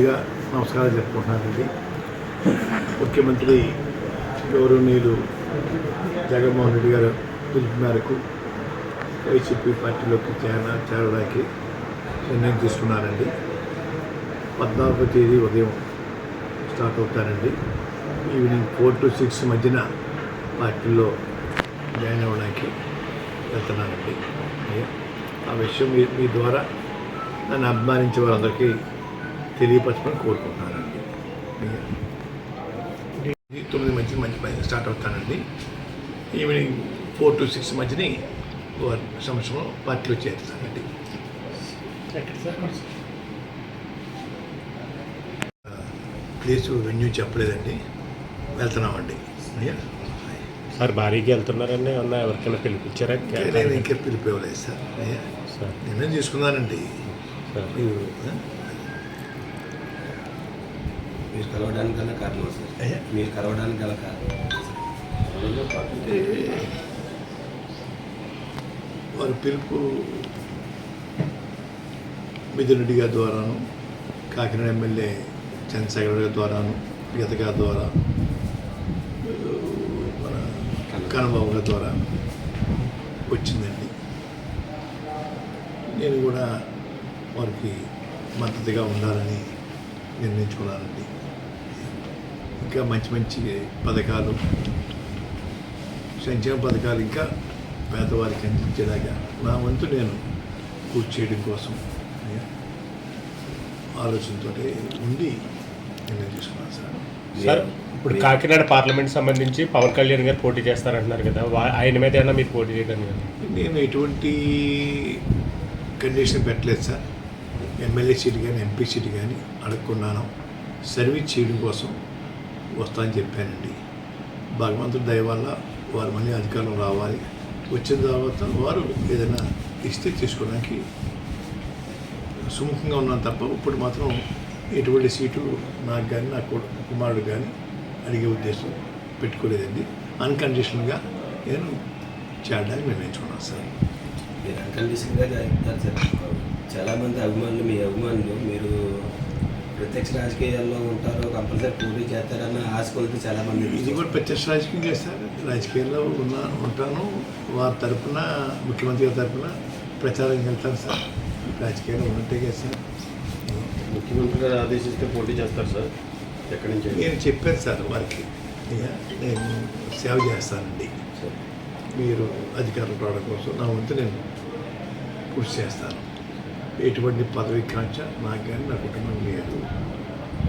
ముందుగా నమస్కారాలు చెప్పుకుంటున్నానండి ముఖ్యమంత్రి గౌరవనీయులు జగన్మోహన్ రెడ్డి గారు పిలుపు మేరకు వైసీపీ పార్టీలోకి చేర చేరడానికి నిర్ణయం తీసుకున్నానండి పద్నాలుగో తేదీ ఉదయం స్టార్ట్ అవుతానండి ఈవినింగ్ ఫోర్ టు సిక్స్ మధ్యన పార్టీలో జాయిన్ అవ్వడానికి వెళ్తున్నానండి ఆ విషయం మీ ద్వారా నన్ను అభిమానించే వారందరికీ తెలియపరచమని కోరుకుంటున్నానండి. తొమ్మిది మధ్య మంచి మంచి స్టార్ట్ అవుతానండి. ఈవినింగ్ ఫోర్ టు సిక్స్ మధ్యని సంవత్సరం పార్టీలో చేరుతానండి ప్లేస్ వెన్యూ చెప్పలేదండి. వెళ్తున్నామండి. అయ్యా. సార్ భారీగా వెళ్తున్నారండి. ఏమన్నా ఎవరికైనా పిలిపించారా? నేను ఇంకా పిలిపివ్వలేదు సార్. అయ్యా. సార్. నిర్ణయం తీసుకున్నానండి సార్. మీరు? మీరు కలవడానికి గల కారణం సార్? మీరు కలవడానికి గల కారణం అంటే వారి పిలుపు మిథున్ రెడ్డి గారి ద్వారాను కాకినాడ ఎమ్మెల్యే చంద్రశేఖర్ గారి ద్వారాను గీత గారి ద్వారా మన కన్నబాబు గారి ద్వారా వచ్చిందండి. నేను కూడా వారికి మద్దతుగా ఉండాలని నిర్ణయించుకున్నానండి. ఇంకా మంచి మంచి పథకాలు. సంక్షేమ పథకాలు ఇంకా పేదవారికి అందించేలాగా నా వంతు నేను పూర్తి చేయడం కోసం ఆలోచనతో ఉండి నిర్ణయం తీసుకున్నాను సార్. సార్ ఇప్పుడు కాకినాడ పార్లమెంట్ సంబంధించి పవన్ కళ్యాణ్ గారు పోటీ చేస్తారంటున్నారు కదా ఆయన మీద ఏమన్నా మీరు పోటీ చేయడం కదా నేను ఎటువంటి కండిషన్ పెట్టలేదు సార్. ఎమ్మెల్యే సీట్ కానీ ఎంపీ సీట్ కానీ అడుక్కున్నాను సర్వీస్ చేయడం కోసం వస్తానని చెప్పానండి. భగవంతుడి దయ వల్ల వారు మళ్ళీ అధికారం రావాలి. వచ్చిన తర్వాత వారు ఏదైనా ఇస్తే తీసుకోవడానికి సుముఖంగా ఉన్నాను తప్ప ఇప్పుడు మాత్రం ఎటువంటి సీటు నాకు కానీ నా కుమారుడు కానీ అడిగే ఉద్దేశం పెట్టుకోలేదండి. అన్కండిషన్గా నేను చేరడానికి నిర్ణయించుకున్నాను సార్. మీరు అన్కండిషన్గా చెప్తారు సార్. చాలామంది అభిమానులు మీ అభిమానులు మీరు ప్రత్యక్ష రాజకీయాల్లో ఉంటారు కంపల్సరీ పోటీ చేస్తారన్న ఆశ కొలితే చాలామంది ఇది కూడా ప్రత్యక్ష రాజకీయం చేస్తారు. రాజకీయాల్లో ఉన్న ఉంటాను. వారి తరపున ముఖ్యమంత్రి గారి తరపున ప్రచారం వెళ్తాను సార్. రాజకీయాల్లో ఉన్నట్టే కదా సార్ ముఖ్యమంత్రి గారు ఆదేశిస్తే పోటీ చేస్తారు సార్. ఎక్కడి నుంచి? నేను చెప్పాను సార్ వారికి. నేను సేవ చేస్తానండి. మీరు అధికారం రావడం కోసం నా వంతు నేను కృషి చేస్తాను. ఎటువంటి పదవి కాంక్ష నాకు కానీ నా కుటుంబం లేదు.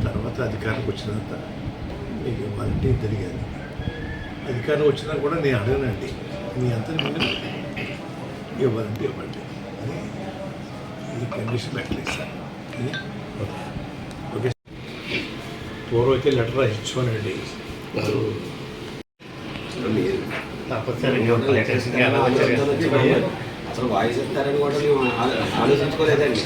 తర్వాత అధికారం వచ్చినంత మీకు ఇవ్వాలంటే కానీ అధికారం వచ్చినా కూడా నేను అడగనండి. మీ అంతా మీరు ఇవ్వాలంటే ఇవ్వండి. అని ఈ కండిషన్ పెట్టలేదు ఓకే? పూర్వం అయితే లెటర్ రాసిచ్చుకోనండి వారు అసలు వాయిస్ ఇస్తారని కూడా మేము ఆలోచించుకోలేదండి.